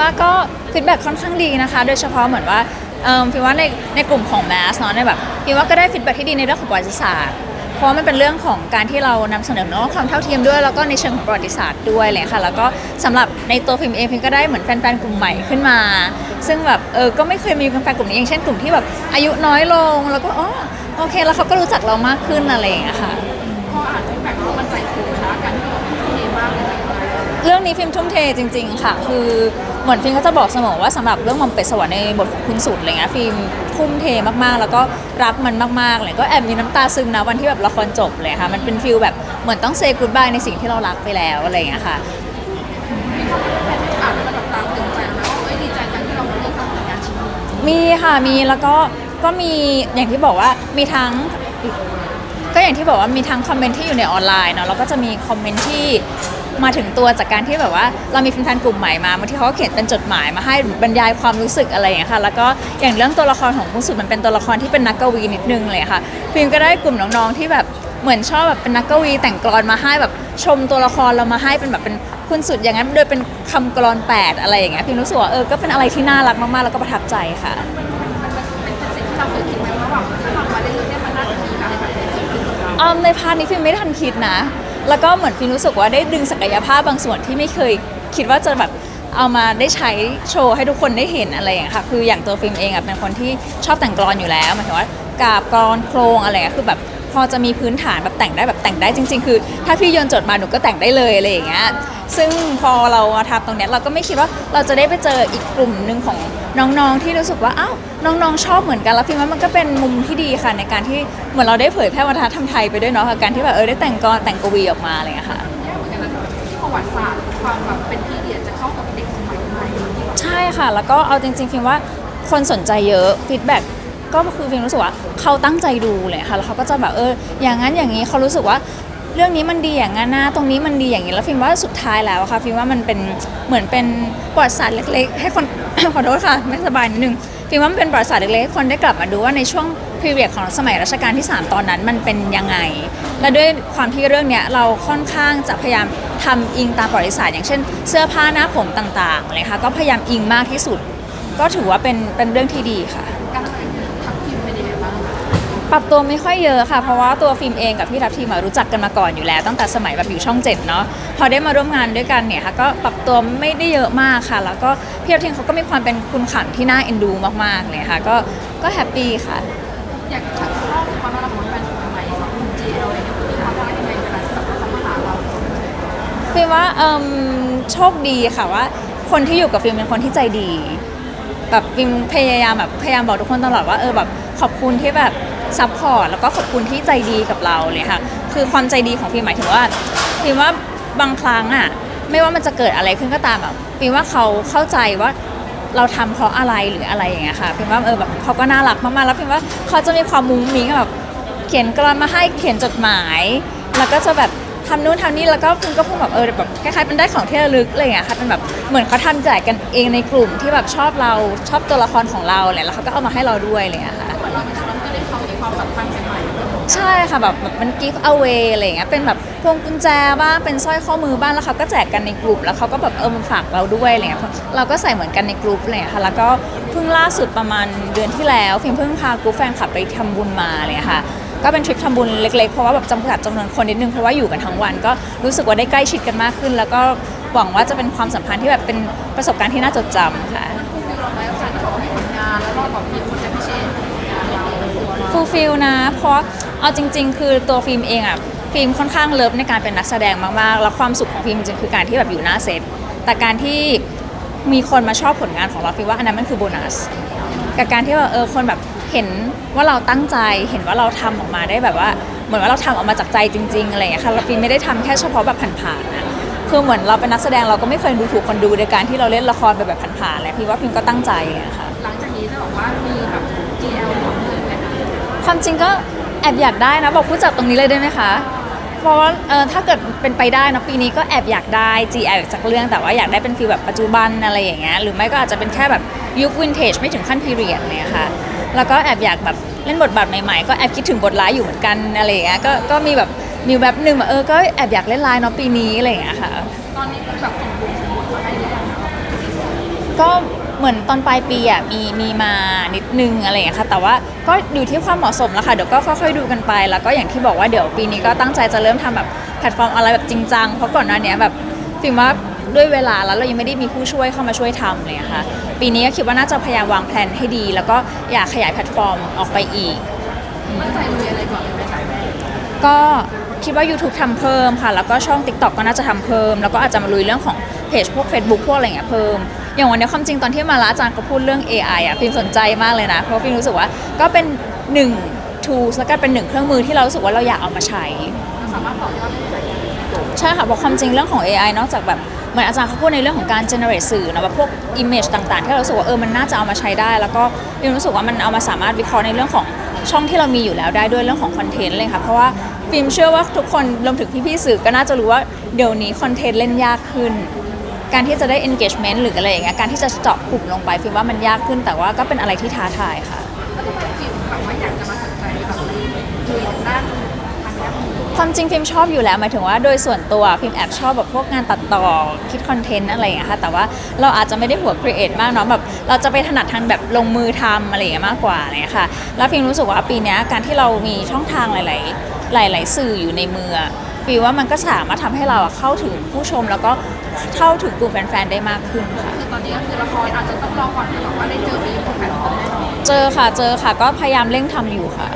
ว่าก็ฟีดแบ็ค่อนข้างดีนะคะ โดยเฉพาะเหมือนว่าเอิ่มฟิมว่าในในกลุ่มของแมสเนาะในแบบพิมว่าก็ได้ฟีดแบ็ที่ดีในเรื่องของประวัติศาสตร์เพราะมันเป็นเรื่องของการที่เรานำเสนอเนาะความเท่าเทียมด้วย แล้วก็ในเชิงของประวัติศาสตร์ด้วยเลยค่ะ แล้วก็สำหรับในตัวฟิล์มเองฟิล์มก็ได้เหมือนแฟนๆกลุ่มใหม่ขึ้นมา ซึ่งแบบเออก็ไม่เคยมีแฟนกลุ่มนี้อย่างเช่นกลุ่มที่แบบอายุน้อยลงแล้วก็อ๋อโอเค แล้วเขาก็รู้จักเรามากขึ้นอะไรอย่างเงี้ยค่ะพออ่านฟีดแบ็กแล้วมันใจฟูนะการที่เราทุ่มเทมากเลย เรื่องนี้ฟิล์มทุ่มเทจริง ๆ ค่ะ คือเหมือนฟิล์มก็จะบอกเสมอว่าสำหรับเรื่องมอมเป็ดสวรรค์ในบทของคุณสุดอะไรเงี้ยฟิล์มทุ่มเทมากๆ แล้วก็รักมันมากๆเลยก็แอบมีน้ำตาซึมนะวันที่แบบละครจบเลยค่ะ มันเป็นฟิลแบบเหมือนต้องเซกู d บายในสิ่งที่เรารักไปแล้วอะไรเงี้ยค่ะมีค่ะมีค่ะมีแล้วก็ก็มีอย่างที่บอกว่ามีทั้งก็อย่างที่บอกว่ามีทั้งคอมเมนต์ที่อยู่ในออนไลน์เนาะแล้วก็จะมีคอมเมนต์ที่ มาถึงตัวจากการที่แบบว่าเรามีแฟนๆกลุ่มใหม่มาบางทีเขาก็เขียนเป็นจดหมายมาให้บรรยายความรู้สึกอะไรอย่างเงี้ยค่ะ แล้วก็อย่างเรื่องตัวละครของคุณสุดมันเป็นตัวละครที่เป็นนักกวีนิดนึงเลยค่ะฟิล์มก็ได้กลุ่มน้องๆที่แบบเหมือนชอบแบบเป็นนักกวีแต่งกลอนมาให้แบบชมตัวละครเรามาให้เป็นแบบเป็นคุณสุดอย่างนั้นโดยเป็นคำกลอนแปดอะไรอย่างเงี้ยฟิล์มรู้สึกว่าเออก็เป็นอะไรที่น่ารักมากๆแล้วก็ประทับใจค่ะมันมันเป็นเป็นสิ่งที่เราเคยคิดไหมว่าแบบถ้าเรามาได้เรื่องเนี้ยมันน่าจะมีอะไรแบบนี้เกิดขึ้นกับเราอืมในพาร์ทนี้ฟิล์มไม่ทันคิดนะ แล้วก็เหมือนฟิลรู้สึกว่าได้ดึงศักยภาพบางส่วนที่ไม่เคยคิดว่าจะแบบเอามาได้ใช้โชว์ให้ทุกคนได้เห็นอะไรอย่างเงี้ยค่ะ คืออย่างตัวฟิล์มเองอะเป็นคนที่ชอบแต่งกลอนอยู่แล้วหมายถึงว่ากาบกลอนโครงอะไรเงี้ยคือแบบ พอจะมีพื้นฐานแบบแต่งได้แบบแต่งได้จริง ๆ คือ ถ้าพี่โยนโจทย์มาหนูก็แต่งได้เลยอะไรอย่างเงี้ยซึ่งพอเราาทำตรงเนี้ยเราก็ไม่คิดว่าเราจะได้ไปเจออีกกลุ่มหนึ่งของน้องๆที่รู้สึกว่าอ้าวน้องๆชอบเหมือนกันแล้วฟิล์มว่ามันก็เป็นมุมที่ดีค่ะในการที่เหมือนเราได้เผยแพร่วัฒนธรรมไทยไปด้วยเนาะกับการที่แบบเออได้แต่งกลอนแต่งกวีออกมาอะไรอย่างเงี้ยค่ะยกเหมือนกันนะที่ประวัติศาสตร์ความแบบเป็นพีเรียดจะเข้ากับเด็กสมัยใหม่ใช่ค่ะ แล้วก็เอาจริงๆฟิมว่าคนสนใจเยอะฟีดแบ็ ก็คือฟิล์มรู้สึกว่าเขาตั้งใจดูเลยค่ะแล้วเขาก็จะแบบเอออย่างนั้นอย่างนี้เขารู้สึกว่าเรื่องนี้มันดีอย่างนั้นนะตรงนี้มันดีอย่างนี้แล้วฟิล์มว่าสุดท้ายแล้วค่ะฟิล์มว่ามันเป็นเหมือนเป็นประวัติศาสตร์เล็ก ๆ ให้คน ขอโทษค่ะไม่สบายนิดนึงฟิล์มว่ามันเป็นประวัติศาสตร์เล็กๆให้คนได้กลับมาดูว่าในช่วงพีเรียดของสมัยรัชกาลที่ 3 ตอนนั้นมันเป็นยังไง และด้วยความที่เรื่องเนี้ยเราค่อนข้างจะพยายามทำอิงตามประวัติศาสตร์อย่างเช่น เสื้อผ้าหน้าผมต่างๆเลยค่ะก็พยายามอิงมากที่สุด ก็ถือว่าเป็นเป็นเรื่องที่ดีค่ะ การทำทัพทีมเป็นยังไงบ้าง ปรับตัวไม่ค่อยเยอะค่ะ เพราะว่าตัวฟิล์มเองกับพี่ทัพทีมอะรู้จักกันมาก่อนอยู่แล้ว ตั้งแต่สมัยแบบอยู่ช่องเจ็ดเนาะพอได้มาร่วมงานด้วยกันเนี่ยค่ะก็ปรับตัวไม่ได้เยอะมากค่ะ แล้วก็พี่ทัพทีมเขาก็มีความเป็นคุณขันที่น่าเอ็นดูมากๆเลยค่ะ ก็ก็แฮปปี้ค่ะ อยากชักชอบความน่ารักของแฟนคนใหม่ของคุณ GL อะไรเงี้ยมีความน่ารักยังไงเวลาที่แบบเขามาหาเราฟิล์มว่าเอิ่มโชคดีค่ะว่า คนที่อยู่กับฟิล์มเป็นคนที่ใจดี แบบฟิล์มพยายามแบบพยายามบอกทุกคนตลอดว่าเออแบบขอบคุณที่แบบ ซัพพอร์ตแล้วก็ขอบคุณที่ใจดีกับเราเลยค่ะ คือความใจดีของฟิล์มหมายถึงว่าฟิล์มว่าบางครั้งอะไม่ว่ามันจะเกิดอะไรขึ้นก็ตามแบบฟิล์มว่าเขาเข้าใจว่าเราทำเพราะอะไรหรืออะไรอย่างเงี้ยค่ะฟิล์มว่าเออแบบเขาก็น่ารักมากๆแล้วฟิล์มว่าเขาจะมีความมุ้งมิ้งแบบเขียนกรอนมาให้เขียนจดหมาย แล้วก็จะแบบทำนู่นทำนี่แล้วก็คุณก็พูดแบบเออแบบคล้ายๆเป็นได้ของที่ระลึกอะไรอย่างเงี้ยค่ะเป็นแบบเหมือนเขาทำแจกกันเองในกลุ่มที่แบบชอบเราชอบตัวละครของเราแหละแล้วเขาก็เอามาให้เราด้วยอะไรอย่างเงี้ยค่ะ ความสัมพันธ์ใหม่ใช่ค่ะแบบแบบมัน give away อะไรอย่างเงี้ยเป็นแบบพวงกุญแจบ้างเป็นสร้อยข้อมือบ้างแล้วเขาก็แจกกันในกลุ่มแล้วเขาก็แบบเออมาฝากเราด้วยอะไรเงี้ยเราก็ใส่เหมือนกันในกลุ่มอะไรเลยค่ะแล้วก็เพิ่งล่าสุดประมาณเดือนที่แล้วฟิล์มเพิ่งพากลุ่มแฟนคลับไปทำบุญมาเลยค่ะ ก็เป็นทริปทำบุญเล็กๆ เพราะว่าแบบจำกัดจำนวนคนนิดนึงเพราะว่าอยู่กันทั้งวัน ก็รู้สึกว่าได้ใกล้ชิดกันมากขึ้น แล้วก็หวังว่าจะเป็นความสัมพันธ์ที่แบบเป็นประสบการณ์ที่น่าจดจำค่ะฟูลฟิลเราไหมกับการที่บอกว่ามีผลงานแล้วเราแบบมีคนจะ ฟูลฟิลนะ เพราะเอาจริง ๆ คือตัวฟิล์มเองอะฟิล์มค่อนข้างเลิฟในการเป็นนักแสดงมากๆ แล้วความสุขของฟิล์มจริงๆคือการที่แบบอยู่หน้าเซตแต่การที่มีคนมาชอบผลงานของเราฟิล์มว่าอันนั้นมันคือโบนัสกับการที่ว่าเออคนแบบเห็นว่าเราตั้งใจเห็นว่าเราทำออกมาได้แบบว่า เหมือนว่าเราทำออกมาจากใจจริง ๆอะไรอย่างเงี้ยค่ะเราฟิล์มไม่ได้ทำแค่เฉพาะแบบผ่านๆนะคือเหมือนเราเป็นนักแสดงเราก็ไม่เคยดูถูกคนดูในการที่เราเล่นละครไปแบบผ่านๆแหละพี่ว่าฟิล์มก็ตั้งใจอะค่ะหลังจากนี้จะบอกว่ามีแบบ GL หมดเลยไหมคะ ความจริงก็แอบอยากได้นะ บอกผู้จัดตรงนี้เลยได้ไหมคะ เพราะว่าเออถ้าเกิดเป็นไปได้นะปีนี้ก็แอบอยากได้ GL จากเรื่องแต่ว่าอยากได้เป็นฟีลแบบปัจจุบันอะไรอย่างเงี้ยหรือไม่ก็อาจจะเป็นแค่แบบยุควินเทจไม่ถึงขั้นพีเรียดเนี่ยค่ะแล้วก็แอบอยากแบบเล่นบทบาทใหม่ๆ ก็แอบคิดถึงบทร้ายอยู่เหมือนกันอะไรอย่างเงี้ยก็ก็มีแบบมีแบบหนึ่งแบบเออก็แอบอยากเล่นร้ายเนาะปีนี้อะไรอย่างเงี้ยค่ะ ตอนนี้คือแบบสมบูรณ์สมบูรณ์มาให้หรือยังคะก็ เหมือนตอนปลายปีอะมีมีมานิดนึงอะไรอย่างเงี้ยค่ะ แต่ว่าก็อยู่ที่ความเหมาะสมแล้วค่ะเดี๋ยวก็ค่อยๆดูกันไป แล้วก็อย่างที่บอกว่าเดี๋ยวปีนี้ก็ตั้งใจจะเริ่มทำแบบแพลตฟอร์มอะไรแบบจริงจังเพราะก่อนหน้านี้แบบฟิล์มว่าด้วยเวลาแล้วเรายังไม่ได้มีผู้ช่วยเข้ามาช่วยทำเลยค่ะ ปีนี้ก็คิดว่าน่าจะพยายามวางแผนให้ดี แล้วก็อยากขยายแพลตฟอร์มออกไปอีกมั่นใจลุยอะไรก่อนเลยไหมคะแม่ก็คิดว่า YouTube ทำเพิ่มค่ะ แล้วก็ช่อง TikTok ก็น่าจะทำเพิ่ม แล้วก็อาจจะมาลุยเรื่องของเพจพวก Facebook พวกอะไรเงี้ยเพิ่ม อย่างวันนี้ความจริงตอนที่มาละอาจารย์ก็พูดเรื่อง AI อะฟิล์มสนใจมากเลยนะ เพราะฟิล์มรู้สึกว่าก็เป็นหนึ่ง tools แล้วก็เป็นหนึ่งเครื่องมือที่เรารู้สึกว่าเราอยากเอามาใช้เราสามารถต่อยอดได้หลายอย่างใช่ค่ะเพราะความจริงเรื่องของ AI นอกจากแบบเหมือนอาจารย์เขาพูดในเรื่องของการ generate สื่อนะแบบพวก image ต่างๆ ที่เรารู้สึกว่าเออมันน่าจะเอามาใช้ได้ แล้วก็ฟิล์มรู้สึกว่ามันเอามาสามารถวิเคราะห์ในเรื่องของช่องที่เรามีอยู่แล้วได้ด้วยเรื่องของคอนเทนต์เลยค่ะเพราะว่าฟิล์มเชื่อว่าทุกคนรวมถึงพี่ๆสื่อก็น่าจะรู้ว่าเดี๋ยวนี้คอนเทนต์เล่นยากขึ้น การที่จะได้ engagement หรืออะไรอย่างเงี้ยการที่จะเจาะกลุ่มลงไปฟิล์มว่ามันยากขึ้นแต่ว่าก็เป็นอะไรที่ท้าทายค่ะ แล้วทำไมฟิล์มแบบว่าอยากจะมาสนใจแบบลุยทางด้านทางด้านนี้ความจริงฟิล์มชอบอยู่แล้วหมายถึงว่าโดยส่วนตัวฟิล์มแอบชอบแบบพวกงานตัดต่อคิดคอนเทนต์อะไรอย่างเงี้ยค่ะแต่ว่าเราอาจจะไม่ได้หัวครีเอทมากเนาะแบบเราจะไปถนัดทางแบบลงมือทำอะไรอย่างเงี้ยมากกว่าอะไรอย่างเงี้ยค่ะแล้วฟิล์มรู้สึกว่าปีเนี้ยการที่เรามีช่องทางหลาย ๆ หลาย ๆ สื่ออยู่ในมืออะ ฟิลว่ามันก็สามารถทำให้เราอะเข้าถึงผู้ชมแล้วก็เข้าถึงกลุ่มแฟนๆได้มากขึ้นค่ะ คือตอนนี้ก็คือละครอาจจะต้องรอก่อนแต่ว่าได้เจอฟิล์มบนแพลตฟอร์มแน่นอนเจอค่ะเจอค่ะก็พยายามเร่งทำอยู่ค่ะ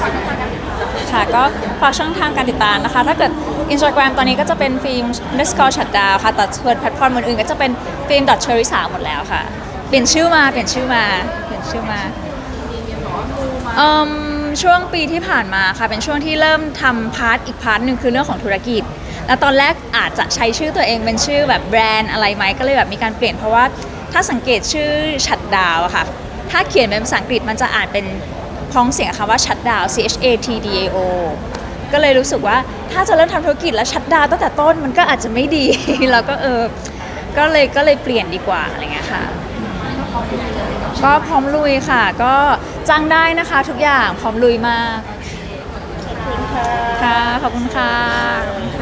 ฝากทุกท่านกันติดตามค่ะ ก็ฝากช่องทางการติดตามนะคะ ถ้าเกิด Instagram ตอนนี้ก็จะเป็นฟิล์ม underscore ชัดดาวค่ะแต่ส่วนแพลตฟอร์มอื่นๆก็จะเป็นฟิล์มเชอริสาหมดแล้วค่ะ เปลี่ยนชื่อมาเปลี่ยนชื่อมาเปลี่ยนชื่อมามีเมียบอกว่ามูมา เอิ่ม ช่วงปีที่ผ่านมาค่ะเป็นช่วงที่เริ่มทำพาร์ทอีกพาร์ทหนึ่งคือเรื่องของธุรกิจ แล้วตอนแรกอาจจะใช้ชื่อตัวเองเป็นชื่อแบบแบรนด์อะไรไหมก็เลยแบบมีการเปลี่ยนเพราะว่าถ้าสังเกตชื่อชัดดาวอะค่ะ ถ้าเขียนเป็นภาษาอังกฤษมันจะอ่านเป็นพ้องเสียงคำว่าชัดดาว C H A T D A O ก็เลยรู้สึกว่าถ้าจะเริ่มทำธุรกิจแล้วชัดดาวตั้งแต่ต้นมันก็อาจจะไม่ดี เราก็เออ ก็เลยก็เลยเปลี่ยนดีกว่าอะไรเงี้ยค่ะ ก็พร้อมลุยค่ะ ก็ จ้างได้นะคะทุกอย่างพร้อมลุยมากขอบคุณค่ะ ค่ะ ขอบคุณค่ะ